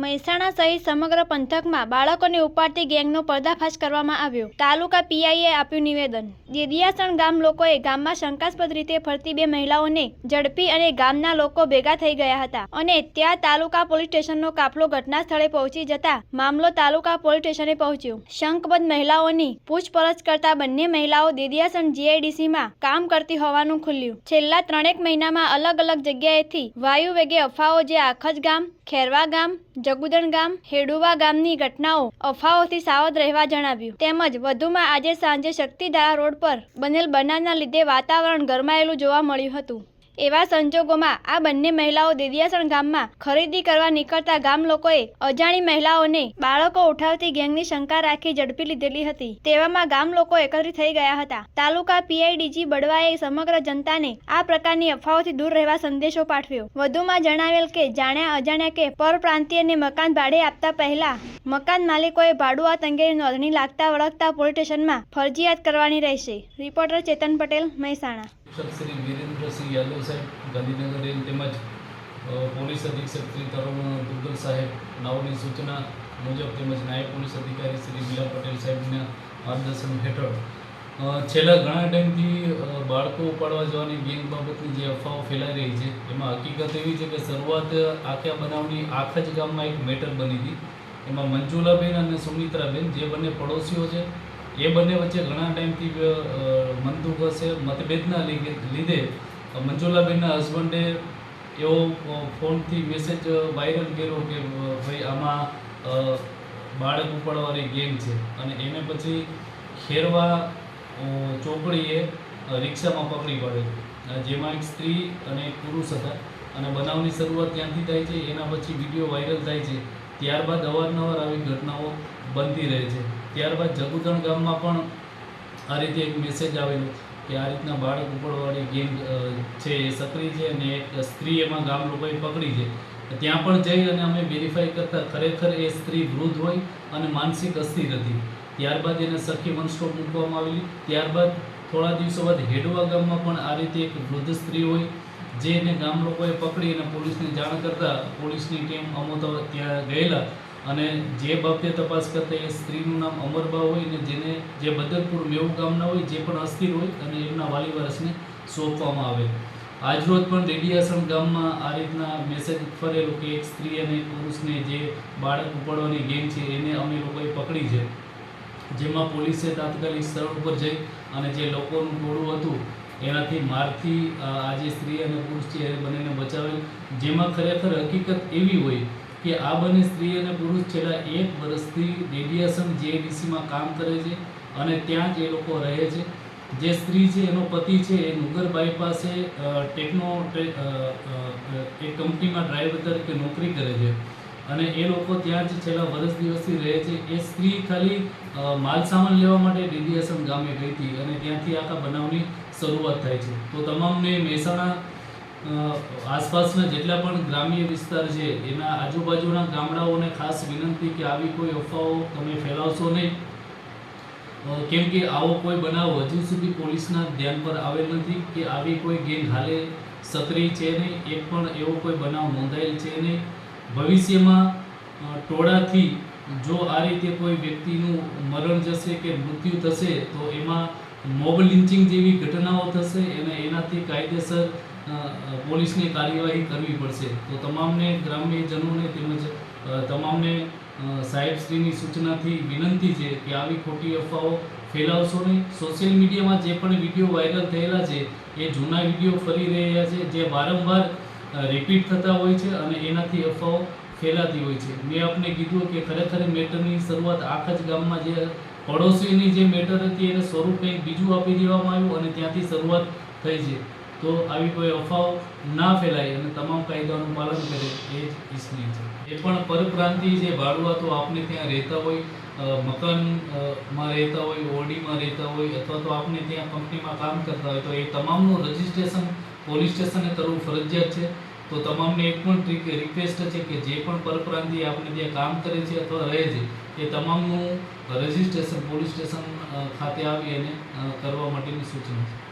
Mehsana સહિત સમગ્ર પંથકમાં બાળકોને ઉપાડતી ગેંગનો પર્દાફાશ કરવામાં આવ્યો. તાલુકા પીઆઈએ આપ્યું નિવેદન. દેદિયાસણ ગામ લોકોએ ગામમાં શંકાસ્પદ રીતે ફરતી બે મહિલાઓને ઝડપી અને ગામના લોકો ભેગા થઈ ગયા હતા અને ત્યાં તાલુકા પોલીસ સ્ટેશનનો કાફલો ઘટના સ્થળે પહોંચી જતા મામલો તાલુકા પોલીસ સ્ટેશને પહોંચ્યો. શંકબદ્ધ મહિલાઓની પૂછપરછ કરતા બંને મહિલાઓ દેદિયાસણ જીઆઈડીસીમાં કામ કરતી હોવાનું ખુલ્યું. છેલ્લા ત્રણેક મહિનામાં અલગ અલગ જગ્યાએથી વાયુ વેગે અફવાઓ જે આખજ ગામ ખેરવા ગામ, જગુદણ ગામ, હેડુવા ગામની ઘટનાઓ અફવાઓથી સાવધ રહેવા જણાવ્યું. તેમજ વધુમાં આજે સાંજે શક્તિધારા રોડ પર બનેલ બનાવના લીધે વાતાવરણ ગરમાયેલું જોવા મળ્યું હતું. એવા સંજોગોમાં આ બંને મહિલાઓ દેદિયાસણ ગામમાં ખરીદી કરવા નીકળતા ગામ લોકોએ અજાણી મહિલાઓને બાળકો ઉઠાવતી ગેંગની શંકા રાખી ઝડપી લીધેલી હતી. તેવામાં ગામ લોકો એકત્રિત થઈ ગયા હતા. તાલુકા પીઆઈડીજી બડવાએ સમગ્ર જનતાને આ પ્રકારની અફવાઓથી દૂર રહેવા સંદેશો પાઠવ્યો. વધુમાં જણાવેલ કે, જાણ્યા અજાણ્યા કે પરપ્રાંતિયને મકાન ભાડે આપતા પહેલા મકાન માલિકોએ ભાડુઆત અંગેની નોંધણી લાગતા વળગતા પોલીસ સ્ટેશનમાં ફરજિયાત કરવાની રહેશે. રિપોર્ટર ચેતન પટેલ, મહેસાણા. શ્રી યાદવ સાહેબ, ગાંધીનગર રેન્જ તેમજ પોલીસ અધિક્ષક શ્રી તરુણ દુગ્ગલ સાહેબ નાઓની સૂચના મુજબ તેમજ નાયબ પોલીસ અધિકારી શ્રી બીલા પટેલ સાહેબના માર્ગદર્શન હેઠળ છેલ્લા ઘણા ટાઈમથી બાળકો ઉપાડવા જવાની ગેંગ બાબતની જે અફવાઓ ફેલાઈ રહી છે, એમાં હકીકત એવી છે કે શરૂઆત આખ્યા બનાવની આખા જ ગામમાં એક મેટર બની હતી. એમાં મંજુલાબેન અને સુમિત્રાબેન, જે બંને પડોશીઓ છે, એ બંને વચ્ચે ઘણા ટાઈમથી મનદુખ હશે, મતભેદના લીધે મંજુલાબેનના હસબન્ડે એવો ફોનથી મેસેજ વાયરલ કર્યો કે ભાઈ, આમાં બાળક ઉપાડવાની ગેમ છે. અને એને પછી ખેરવા ચોપડીએ રિક્ષામાં પકડી પાડે જેમાં એક સ્ત્રી અને એક પુરુષ હતા. અને બનાવની શરૂઆત ત્યાંથી થાય છે, એના પછી વીડિયો વાયરલ થાય છે. ત્યારબાદ અવારનવાર આવી ઘટનાઓ બનતી રહે છે. ત્યારબાદ જગુદણ ગામમાં પણ આ રીતે એક મેસેજ આવેલો. કે આ રીતના બાળક ઉપડવાળી ગેમ છે એ સક્રિય છે અને એક સ્ત્રી એમાં ગામ લોકોએ પકડી છે ત્યાં પણ જઈ અને અમે વેરીફાઈ કરતા ખરેખર એ સ્ત્રી વૃદ્ધ હોય અને માનસિક અસ્થિર હતી. ત્યારબાદ એને સખી વનસ્ટોપ મૂકવામાં આવેલી. ત્યારબાદ થોડા દિવસો બાદ હેડવા ગામમાં પણ આ રીતે એક વૃદ્ધ સ્ત્રી હોય, જે એને ગામ લોકોએ પકડી અને પોલીસને જાણ કરતાં પોલીસની ટીમ અમો ત્યાં ગયેલા. અને જે બાબતે તપાસ કરતા એ સ્ત્રીનું નામ અમરબા હોય ને જેને જે બદરપુર મેવું ગામના હોય, જે પણ અસ્થિર હોય અને એમના વાલી વરસને સોંપવામાં આવે. આજરોજ પણ દેડિયાસણ ગામમાં આ રીતના મેસેજ ફરેલો કે એક સ્ત્રી અને પુરુષને જે બાળક ઉપાડવાની ગેમ છે, એને અમે લોકોએ પકડી છે. જેમાં પોલીસે તાત્કાલિક સ્થળ ઉપર જઈ અને જે લોકોનું ટોળું હતું, એનાથી મારથી આ જે સ્ત્રી અને પુરુષ છે, એ બંનેને બચાવેલ. જેમાં ખરેખર હકીકત એવી હોય કે આ બંને સ્ત્રી અને પુરુષ છેલ્લા એક વર્ષથી રેડિયેશન જેડીસીમાં કામ કરે છે અને ત્યાં જ એ લોકો રહે છે. જે સ્ત્રી છે એનો પતિ છે એ નુગર બાયપાસે અ, ટેકનો એક કંપનીમાં ડ્રાઈવર તરીકે નોકરી કરે છે. અને એ લોકો ત્યાં જ છેલ્લા વર્ષ દિવસથી રહે છે. એ સ્ત્રી ખાલી માલસામાન લેવા માટે ડેડિયાસન ગામે ગઈ હતી અને ત્યાંથી આખા બનાવની શરૂઆત થાય છે. તો તમામને મહેસાણા આસપાસના જેટલા પણ ગ્રામ્ય વિસ્તાર છે, એના આજુબાજુના ગામડાઓને ખાસ વિનંતી કે આવી કોઈ અફવાઓ તમે ફેલાવશો નહીં. કેમ કે આવો કોઈ બનાવ હજુ સુધી પોલીસના ધ્યાન પર આવેલ નથી કે આવી કોઈ ગેંગ હાલે સક્રિય છે નહીં, એક પણ એવો કોઈ બનાવ નોંધાયેલ છે નહીં. ભવિષ્યમાં ટોળાથી જો આ રીતે કોઈ વ્યક્તિનું મરણ જશે કે મૃત્યુ થશે, તો એમાં મોબ લિન્ચિંગ જેવી ઘટનાઓ થશે અને એનાથી કાયદેસર પોલીસની કાર્યવાહી કરવી પડશે. તો તમામને ગ્રામ્યજનોને તેમજ તમામને સાહેબશ્રીની સૂચનાથી વિનંતી છે કે આવી ખોટી અફવાઓ ફેલાવશો નહીં. સોશિયલ મીડિયામાં જે પણ વીડિયો વાયરલ થયેલા છે, એ જૂના વીડિયો ફરી રહ્યા છે, જે વારંવાર રિપીટ થતા હોય છે અને એનાથી અફવાઓ ફેલાતી હોય છે. મેં આપને કીધું કે ખરેખર મેટરની શરૂઆત આખા જ ગામમાં જે પડોશીની જે મેટર હતી, એને સ્વરૂપ કંઈક બીજું આપી દેવામાં આવ્યું અને ત્યાંથી શરૂઆત થઈ છે. તો આવી કોઈ અફવાઓ ના ફેલાય અને તમામ કાયદાઓનું પાલન કરે એ જ ઈચ્છનીય છે. એ પણ પરપ્રાંતિ જે ભાડુઆતો આપને ત્યાં રહેતા હોય અ, મકાન અ, માં રહેતા હોય ઓડીમાં રહેતા હોય અથવા તો આપને ત્યાં કંપનીમાં કામ કરતા હોય તો એ તમામનું રજિસ્ટ્રેશન પોલીસ સ્ટેશને કરવું ફરજિયાત છે. તો તમામને એક પણ રિક્વેસ્ટ છે કે જે પણ પરપ્રાંતિ આપણે ત્યાં કામ કરે છે અથવા રહે છે એ તમામનું રજિસ્ટ્રેશન પોલીસ સ્ટેશન ખાતે આવી અને કરવા માટેની સૂચના છે.